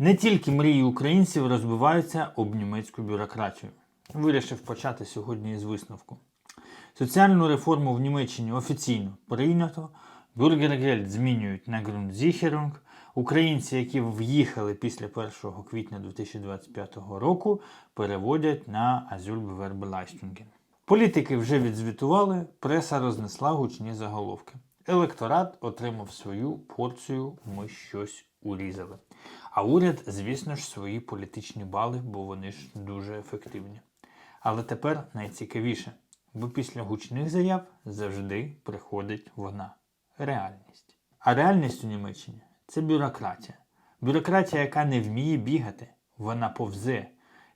Не тільки мрії українців розбиваються об німецьку бюрократію. Вирішив почати сьогодні із висновку. Соціальну реформу в Німеччині офіційно прийнято, бюргергельд змінюють на Grundsicherung, Українці, які в'їхали після 1 квітня 2025 року, переводять на Asylbewerbeleistungen. Політики вже відзвітували, преса рознесла гучні заголовки. Електорат отримав свою порцію, ми щось урізали. А уряд, звісно ж, свої політичні бали, бо вони ж дуже ефективні. Але тепер найцікавіше, бо після гучних заяв завжди приходить вона реальність. А реальність у Німеччині це бюрократія. Бюрократія, яка не вміє бігати, вона повзе.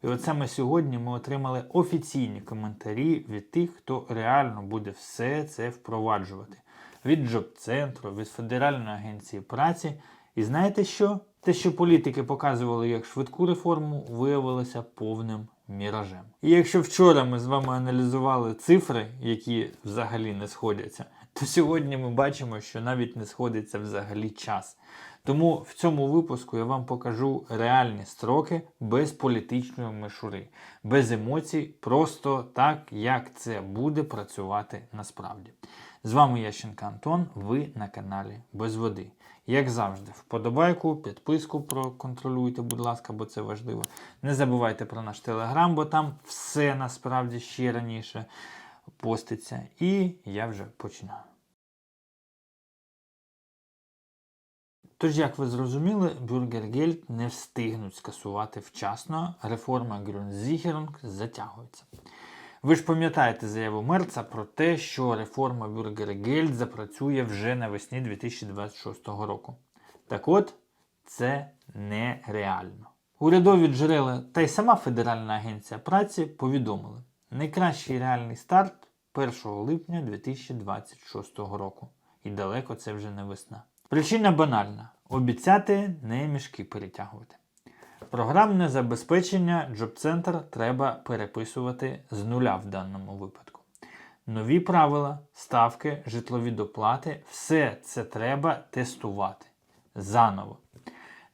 І от саме сьогодні ми отримали офіційні коментарі від тих, хто реально буде все це впроваджувати. Від Джоб-центру, від Федеральної агенції праці. І знаєте що? Те, що політики показували як швидку реформу, виявилося повним міражем. І якщо вчора ми з вами аналізували цифри, які взагалі не сходяться, то сьогодні ми бачимо, що навіть не сходиться взагалі час. Тому в цьому випуску я вам покажу реальні строки без політичної мишури, без емоцій, просто так, як це буде працювати насправді. З вами Ященко Антон, ви на каналі Без води. Як завжди, вподобайку, підписку проконтролюйте, будь ласка, бо це важливо. Не забувайте про наш телеграм, бо там все насправді ще раніше поститься. І я вже починаю. Тож, як ви зрозуміли, Бюргергельд не встигнуть скасувати вчасно, реформа Grundsicherung затягується. Ви ж пам'ятаєте заяву Мерца про те, що реформа Бюргергельд запрацює вже навесні 2026 року. Так от, це нереально. Урядові джерела та й сама Федеральна агенція праці повідомили, найкращий реальний старт 1 липня 2026 року. І далеко це вже не весна. Причина банальна: обіцяти не мішки перетягувати. Програмне забезпечення Джоб-центр треба переписувати з нуля в даному випадку. Нові правила, ставки, житлові доплати все це треба тестувати заново.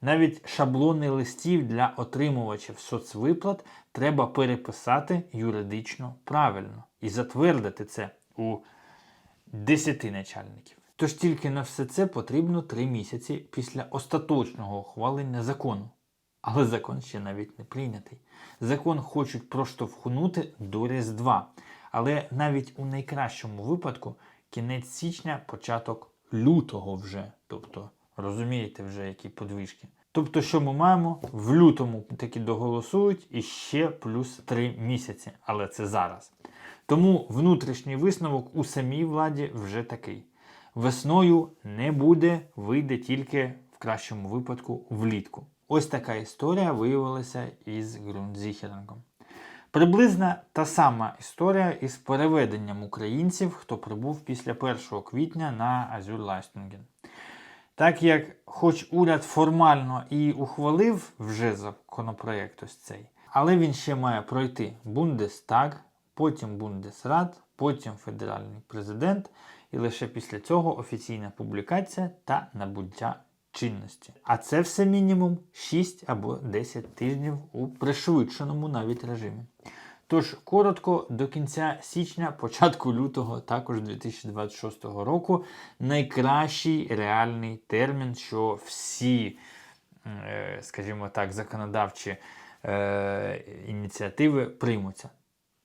Навіть шаблони листів для отримувачів соцвиплат треба переписати юридично правильно і затвердити це у 10 начальників. Тож тільки на все це потрібно 3 місяці після остаточного ухвалення закону. Але закон ще навіть не прийнятий. Закон хочуть проштовхнути до Різдва. Але навіть у найкращому випадку кінець січня, початок лютого вже. Тобто, розумієте вже, які подвижки. Тобто, що ми маємо? В лютому таки доголосують і ще плюс 3 місяці. Але це зараз. Тому внутрішній висновок у самій владі вже такий. Весною не буде, вийде тільки в кращому випадку влітку. Ось така історія виявилася із Ґрунтзіхерингом. Приблизно та сама історія із переведенням українців, хто прибув після 1 квітня на Азюрлайстунген. Так як, хоч уряд формально і ухвалив вже законопроект ось цей, але він ще має пройти Бундестаг, потім Бундесрат, потім федеральний президент, і лише після цього офіційна публікація та набуття чинності. А це все мінімум 6 або 10 тижнів у пришвидшеному навіть режимі. Тож, коротко, до кінця січня, початку лютого, також 2026 року, найкращий реальний термін, що всі, е, скажімо так, законодавчі е, ініціативи приймуться.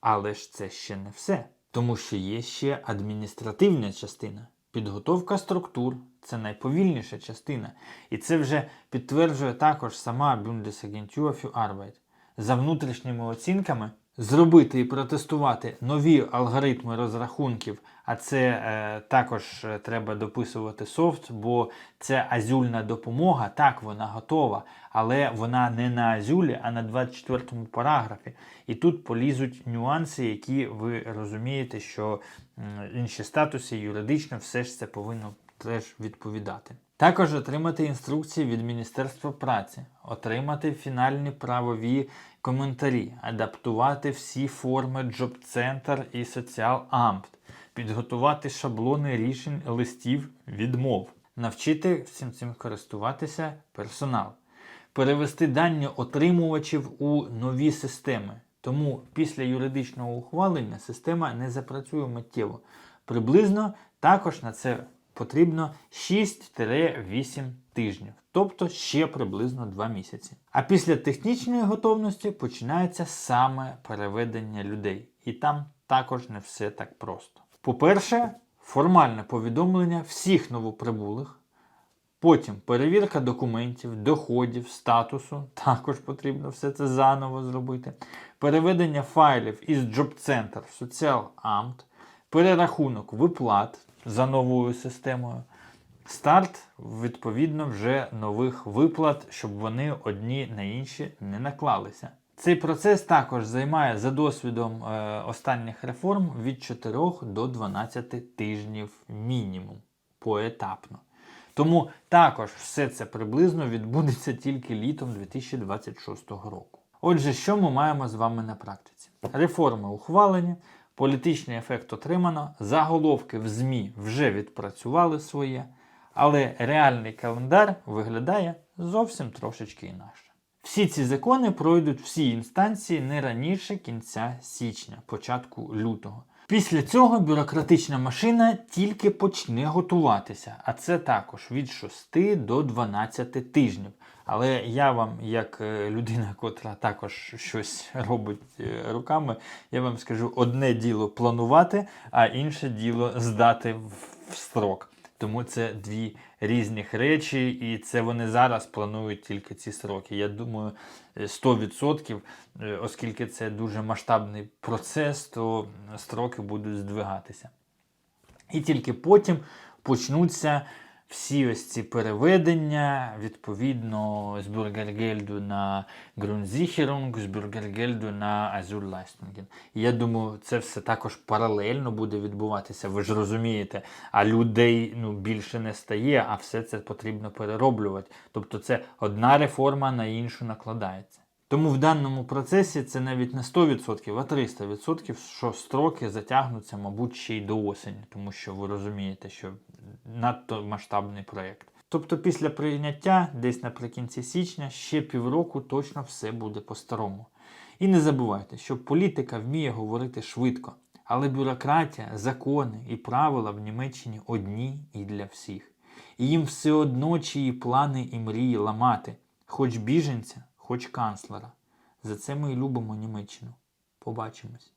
Але ж це ще не все. Тому що є ще адміністративна частина. Підготовка структур це найповільніша частина. І це вже підтверджує також сама Bundesagentur für Arbeit. За внутрішніми оцінками, зробити і протестувати нові алгоритми розрахунків, а це е, також е, треба дописувати софт, бо це азюльна допомога, так, вона готова, але вона не на азюлі, а на 24-му параграфі. І тут полізуть нюанси, які ви розумієте, що інші статуси юридично все ж це повинно теж відповідати. Також отримати інструкції від Міністерства праці, отримати фінальні правові коментарі, адаптувати всі форми Джоб-центр і Соціал-Амт, підготувати шаблони рішень листів відмов, навчити всім цим користуватися персонал, перевести дані отримувачів у нові системи. Тому після юридичного ухвалення система не запрацює миттєво. Приблизно також на це потрібно 6-8 тижнів, тобто ще приблизно 2 місяці. А після технічної готовності починається саме переведення людей. І там також не все так просто. По-перше, формальне повідомлення всіх новоприбулих. Потім перевірка документів, доходів, статусу. Також потрібно все це заново зробити. Переведення файлів із Center в Соціаламт, перерахунок виплат за новою системою. Старт, відповідно, вже нових виплат, щоб вони одні на інші не наклалися. Цей процес також займає за досвідом е, останніх реформ від 4 до 12 тижнів мінімум поетапно. Тому також все це приблизно відбудеться тільки літом 2026 року. Отже, що ми маємо з вами на практиці? Реформи ухвалені, політичний ефект отримано, заголовки в ЗМІ вже відпрацювали своє, але реальний календар виглядає зовсім трошечки інакше. Всі ці закони пройдуть всі інстанції не раніше кінця січня, початку лютого. Після цього бюрократична машина тільки почне готуватися, а це також від 6 до 12 тижнів. Але я вам, як е, людина, котра також щось робить е, руками, я вам скажу одне діло планувати, а інше діло здати в- строк. Тому це дві різних речі, і це вони зараз планують тільки ці сроки. Я думаю, е, 100%, е, оскільки це дуже масштабний процес, то строки будуть здвигатися. І тільки потім почнуться всі ось ці переведення, відповідно, з Бюргергельду на Grundsicherung, з Бюргергельду на. І я думаю, це все також паралельно буде відбуватися. Ви ж розумієте, а людей ну, більше не стає, а все це потрібно перероблювати. Тобто це одна реформа на іншу накладається. Тому в даному процесі це навіть не 100%, а 300%, що строки затягнуться, мабуть, ще й до осені, тому що ви розумієте, що надто масштабний проєкт. Тобто після прийняття, десь наприкінці січня, ще півроку точно все буде по-старому. І не забувайте, що політика вміє говорити швидко, але бюрократія, закони і правила в Німеччині одні і для всіх. І їм все одно чиї плани і мрії ламати, хоч біженця, хоч канцлера. За це ми і любимо Німеччину. Побачимось.